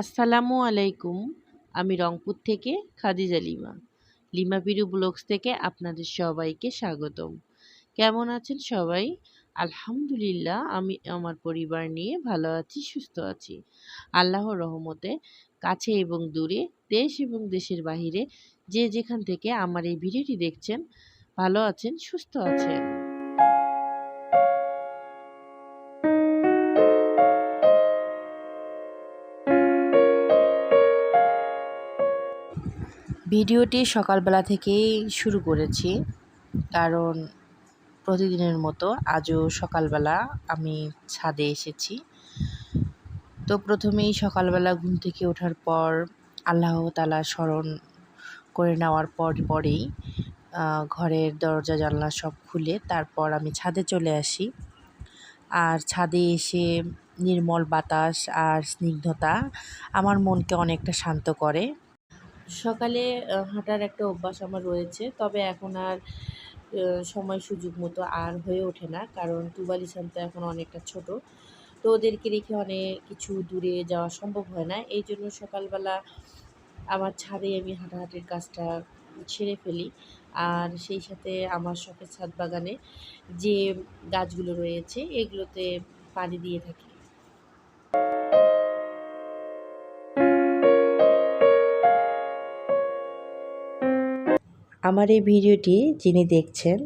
আসসালামু আলাইকুম, আমি রংপুর থেকে খাদিজা লিমা। লিমা পিরু ব্লগস থেকে আপনাদের সবাইকে স্বাগতম। কেমন আছেন সবাই? আলহামদুলিল্লাহ, আমি আমার পরিবার নিয়ে ভালো আছি, সুস্থ আছি। আল্লাহর রহমতে, কাছে এবং দূরে, দেশ এবং দেশের বাহিরে যে যেখান থেকে আমার এই ভিডিওটি দেখছেন, ভালো আছেন, সুস্থ আছেন। ভিডিওটি সকালবেলা থেকেই শুরু করেছি। কারণ প্রতিদিনের মতো আজও সকালবেলা আমি ছাদে এসেছি। তো প্রথমেই সকালবেলা ঘুম থেকে ওঠার পর আল্লাহ তালা স্মরণ করে নেওয়ার পর পরেই ঘরের দরজা, জানলা সব খুলে তারপর আমি ছাদে চলে আসি। আর ছাদে এসে নির্মল বাতাস আর স্নিগ্ধতা আমার মনকে অনেকটা শান্ত করে। সকালে হাঁটার একটা অভ্যাস আমার রয়েছে। তবে এখন আর সময় সুযোগ মতো আর হয়ে ওঠে না, কারণ তুবালিসান তো এখন অনেকটা ছোট। তো ওদেরকে রেখে অনেক কিছু দূরে যাওয়া সম্ভব হয় না। এই জন্য সকালবেলা আমার ছাদে আমি হাঁটাহাঁটির কাজটা ছেড়ে ফেলি। আর সেই সাথে আমার শখের ছাদ বাগানে যে গাছগুলো রয়েছে, এগুলোতে পানি দিয়ে থাকি। আমার এই ভিডিওটি যিনি দেখছেন,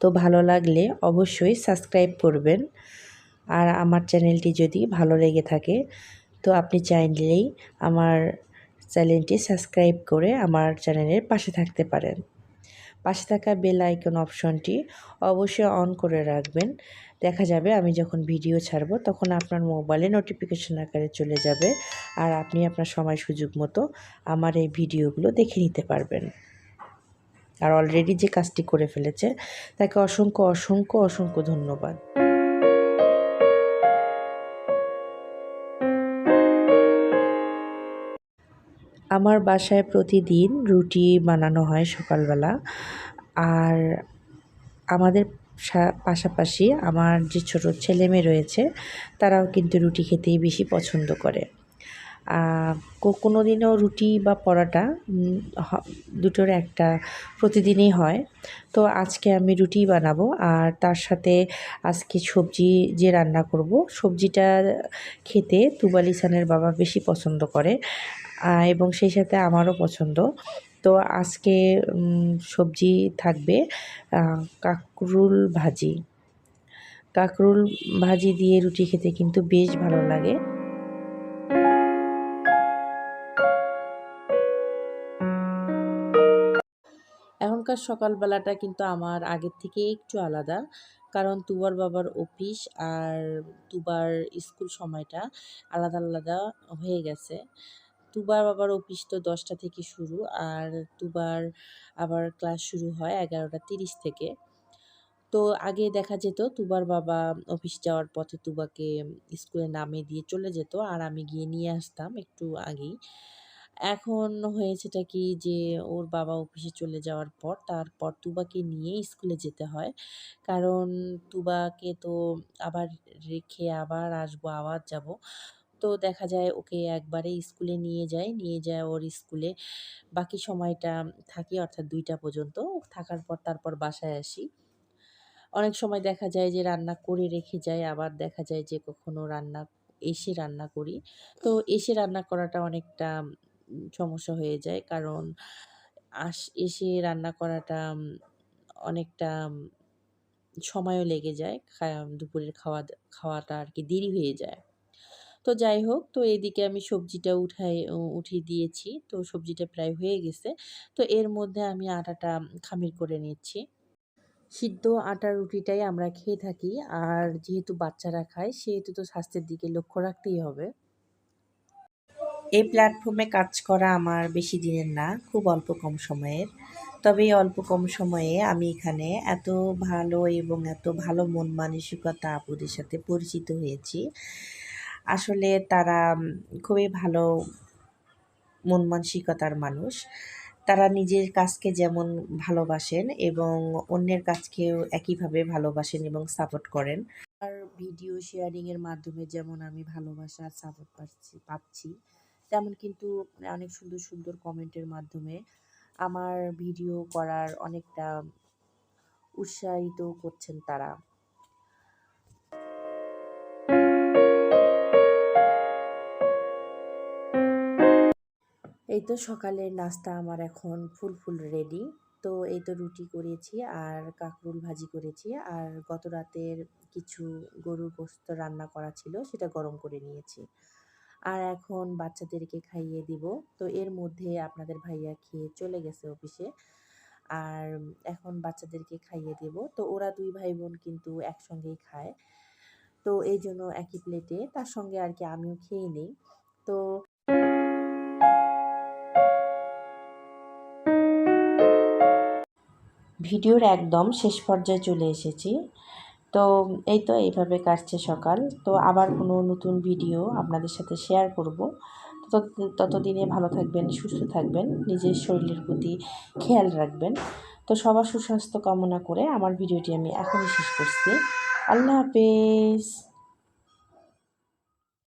তো ভালো লাগলে অবশ্যই সাবস্ক্রাইব করবেন। আর আমার চ্যানেলটি যদি ভালো লেগে থাকে, তো আপনি চাইলেই আমার চ্যানেলটি সাবস্ক্রাইব করে আমার চ্যানেলের পাশে থাকতে পারেন। পাশে থাকা বেল আইকন অপশনটি অবশ্যই অন করে রাখবেন। দেখা যাবে আমি যখন ভিডিও ছাড়বো, তখন আপনার মোবাইলে নোটিফিকেশন আকারে চলে যাবে, আর আপনি আপনার সময় সুযোগ মতো আমার এই ভিডিওগুলো দেখে নিতে পারবেন। আর অলরেডি যে কাজটি করে ফেলেছে, তাকে অসংখ্য অসংখ্য অসংখ্য ধন্যবাদ। আমার বাসায় প্রতিদিন রুটি বানানো হয় সকালবেলা। আর আমাদের পাশাপাশি আমার যে ছোটো ছেলে মেয়ে রয়েছে, তারাও কিন্তু রুটি খেতেই বেশি পছন্দ করে। কোনো দিনও রুটি বা পরোটা দুটোর একটা প্রতিদিনই হয়। তো আজকে আমি রুটি বানাবো আর তার সাথে আজকে সবজি যে রান্না করব, সবজিটা খেতে তুবালিসানের বাবা বেশি পছন্দ করে এবং সেই সাথে আমারও পছন্দ। তো আজকে সবজি থাকবে কাকরুল ভাজি। কাকরুল ভাজি দিয়ে রুটি খেতে কিন্তু বেশ ভালো লাগে। এখনকার সকালবেলাটা কিন্তু আমার আগের থেকে একটু আলাদা। কারণ তুবার বাবার অফিস আর তুবার স্কুল সময়টা আলাদা আলাদা হয়ে গেছে। তুবার বাবার অফিস তো দশটা থেকে শুরু আর তুবার আবার ক্লাস শুরু হয় এগারোটা তিরিশ থেকে। তো আগে দেখা যেত তুবার বাবা অফিস যাওয়ার পথে তুবাকে স্কুলে নামিয়ে দিয়ে চলে যেত আর আমি গিয়ে নিয়ে আসতাম একটু আগেই। এখন হয়েছেটা কি যে, ওর বাবা অফিসে চলে যাওয়ার পর তারপর তুবাকে নিয়ে স্কুলে যেতে হয়। কারণ তুবাকে তো আবার রেখে আবার আসব, আবার যাব। তো দেখা যায় ওকে একবারে স্কুলে নিয়ে যায় নিয়ে যায় ওর স্কুলে। বাকি সময়টা থাকি অর্থাৎ দুইটা পর্যন্ত। থাকার পর তারপর বাসায় আসি। অনেক সময় দেখা যায় যে, রান্না করে রেখে যায়। আবার দেখা যায় যে, কখনো রান্না, এসে রান্না করি। তো এসে রান্না করাটা অনেকটা সমস্যা হয়ে যায়। কারণ আস, এসে রান্না করাটা অনেকটা সময়ও লেগে যায়। দুপুরের খাওয়া, খাওয়াটা আর কি দেরি হয়ে যায়। তো যাই হোক, তো এদিকে আমি সবজিটা উঠাই উঠিয়ে দিয়েছি। তো সবজিটা প্রায় হয়ে গেছে। তো এর মধ্যে আমি আটাটা খামির করে নিচ্ছি। সিদ্ধ আটার রুটিটাই আমরা খেয়ে থাকি। আর যেহেতু বাচ্চারা খায়, সেহেতু তো স্বাস্থ্যের দিকে লক্ষ্য রাখতেই হবে। এই প্ল্যাটফর্মে কাজ করা আমার বেশি দিনের না, খুব অল্প কম সময়ের। তবে এই অল্প কম সময়ে আমি এখানে এত ভালো এবং এত ভালো মন মানসিকতা আপুদের সাথে পরিচিত হয়েছি। আসলে তারা খুবই ভালো মন মানসিকতার মানুষ। তারা নিজের কাজকে যেমন ভালোবাসেন এবং অন্যের কাজকেও একইভাবে ভালোবাসেন এবং সাপোর্ট করেন। আর ভিডিও শেয়ারিংয়ের মাধ্যমে যেমন আমি ভালোবাসা সাপোর্ট পাচ্ছি পাচ্ছি তেমন কিন্তু অনেক সুন্দর সুন্দর কমেন্টের মাধ্যমে আমার ভিডিও করার অনেকটা উৎসাহিত করছেন তারা। এই তো সকালের নাস্তা আমার এখন ফুল ফুল রেডি তো এই তো রুটি করেছি আর কাঁকরুল ভাজি করেছি আর গত রাতের কিছু গরুর গোস্ত রান্না করা ছিল সেটা গরম করে নিয়েছি। আর এখন বাচ্চাদেরকে খাইয়ে দিব। তো এর মধ্যে আপনাদের ভাইয়া খেয়ে চলে গেছে অফিসে। আর এখন বাচ্চাদেরকে খাইয়ে দেব। তো ওরা দুই ভাই বোন কিন্তু একসঙ্গেই খায়। তো এই জন্য একই প্লেটে তার সঙ্গে আর কি আমিও খেয়ে নিই। তো ভিডিওর একদম শেষ পর্যায়ে চলে এসেছি। তো এই তো এইভাবে কাটছে সকাল। তো আবার কোনো নতুন ভিডিও আপনাদের সাথে শেয়ার করব। তত- ততদিনে ভালো থাকবেন, সুস্থ থাকবেন, নিজের শরীরের প্রতি খেয়াল রাখবেন। তো সবার সুস্বাস্থ্য কামনা করে আমার ভিডিওটি আমি এখনই শেষ করছি। আল্লাহ হাফেজ।